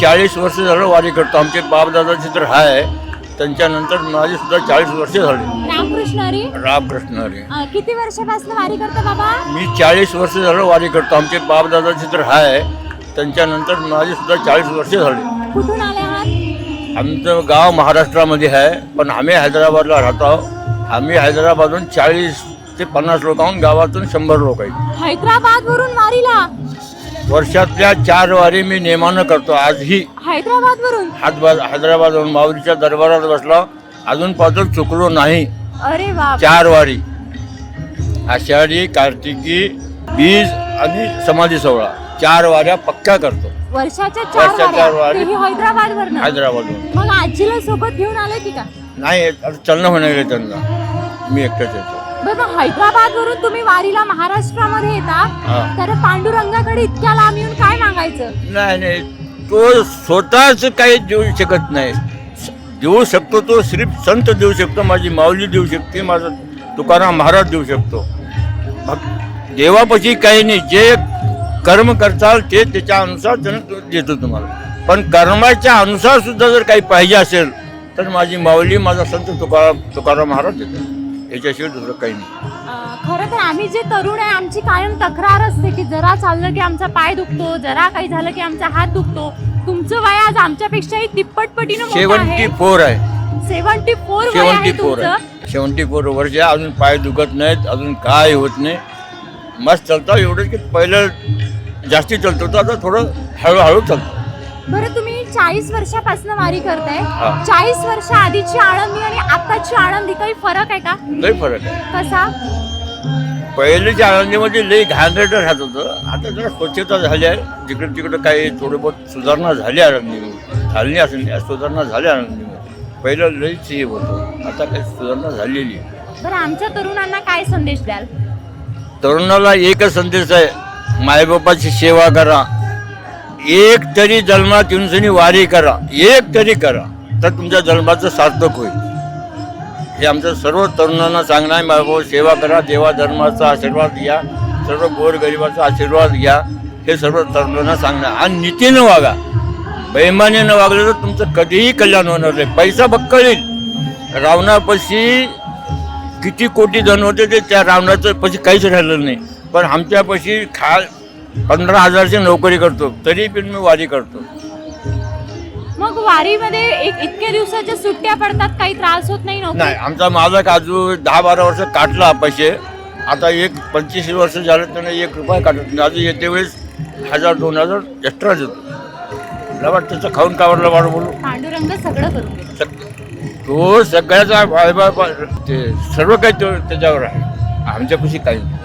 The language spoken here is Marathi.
चाळीस वर्ष झालं वारी करतो. आमचे बापदादाचे तर आहे त्यांच्यानंतर माझी सुद्धा चाळीस वर्ष झाली. रामकृष्ण हरी? रामकृष्ण हरी. अ, किती वर्षापासून वारी करता बाबा? मी चाळीस वर्ष झालं वारी करतो. आमचे बापदादाचे तर आहे त्यांच्यानंतर माझी सुद्धा चाळीस वर्ष झाली. कुठून आले आहात? आमचं गाव महाराष्ट्रामध्ये आहे पण आम्ही हैदराबादला राहतो आम्ही हैदराबादहून चाळीस ते पन्नास लोक आहोत गावातून शंभर लोक आहेत. हैदराबाद वरून वारीला? वर्षातल्या चार वारी मी नेमानं करतो. आजही हैदराबाद वरून हातबाज हैदराबादहून माऊलीच्या दरबारात बसलो. अजून पासून चुकलो नाही. अरे बाप. चार वारी. आषाढी कार्तिकी बीज आणि समाधी सोहळा. चार वाऱ्या पक्का करतो. वर्षाच्या चार वर्षाच्या वाऱ्या. हैदराबाद वरून मग आजीला सोबत घेऊन आले की का नाही आता चलणं होणार आहे त्यांना. मी एकटाच येतो. बरं हैदराबाद वरून तुम्ही वारीला महाराष्ट्रामध्ये येता. तर पांडुरंगाकडे इतक्या लांब येऊन काय मागायचं? नाही नाही. तो स्वतःच काही देऊ शकत नाही. देऊ शकतो तो श्री संत देऊ शकतो माझी माऊली देऊ शकते माझा तुकाराम महाराज देऊ शकतो. देवापाशी काही नाही. जे कर्म करताल ते त्याच्या अनुसार त्यानं तो देतो तुम्हाला. पण कर्माच्या अनुसार सुद्धा जर काही पाहिजे असेल तर माझी माऊली माझा संत तुकाराम तुकाराम महाराज देतो याच्याशिवाय दुसरं काही नाही. खरं तर आम्ही जे तरुण आहे आमची कायम तक्रार असते की जरा चाललं की आमचा पाय दुखतो जरा काही झालं की आमचा हात दुखतो. तुमचं वय आज आमच्यापेक्षाही तिप्पट पटीनं सेवन्टी आहे फोर आहे. सेव्हन्टी फोर वय सेवन्टी आहे. फोर तुमचं? आहे सेवन्टी फोर वर्ष आहे. अजून पाय दुखत नाहीत अजून काय होत नाही. मस्त चालतं एवढं की पहिलं जास्ती चालतो होतं आता थोडं हळूहळू चालतो. बरं तुम्ही चाळीस वर्षापासून वारी करताय. हा. चाळीस वर्ष आधीची आळंदी आणि आताची आळंदी काही फरक आहे का? लई फरक आहे. कसा? पहिलेच्या आळंदीमध्ये लई घाणरेट राहत होतं. आता जरा स्वच्छता झाली आहे. जिकडे तिकडे काही थोडं बहुत सुधारणा झाली आळंदीमध्ये. झाली असं नाही सुधारणा झाली आळंदीमध्ये. पहिलं लईच हे होतं. आता काही सुधारणा झालेली आहे. बरं आमच्या तरुणांना काय संदेश द्याल? तरुणाला एकच संदेश आहे. मायबापाची सेवा करा. एक तरी जन्मात येऊन वारी करा. एक तरी करा. तर तुमच्या जन्माचं सार्थक होईल. हे आमचं सर्व तरुणांना सांगणं आहे. मायबाबा सेवा करा. देवा धर्माचा आशीर्वाद घ्या. सर्व गोरगरिबाचा आशीर्वाद घ्या. हे सर्व तरुणांना सांगणं आणि नीतीनं वागा. बैमानीनं वागलं तर तुमचं कधीही कल्याण होणार नाही. पैसा बक्कळ येईल रावणापाशी किती कोटी धन होते ते त्या रावणाचं पशी काहीच राहिलं नाही. पण आमच्यापाशी खा पंधरा हजारची नोकरी करतो तरी पण मी वारी करतो. मग वारीमध्ये एक इतक्या दिवसाच्या सुट्ट्या पडतात काही त्रास होत नाही नाही आमचा माझा काजू दहा बारा वर्ष काटला पैसे. आता एक पंचवीस वर्ष झालं त्याने एक रुपया काटत नाही. येते वेळेस हजार दोन हजार एक्स्ट्रा देतो. मला वाटतं त्याचं खाऊन कावरला वाढ बोलू. पांडुरंग सगळं करून देतो सग- तो सगळ्याचा फायदा ते सर्व काही तो त्याच्यावर आहे. आमच्यापाशी काही नाही.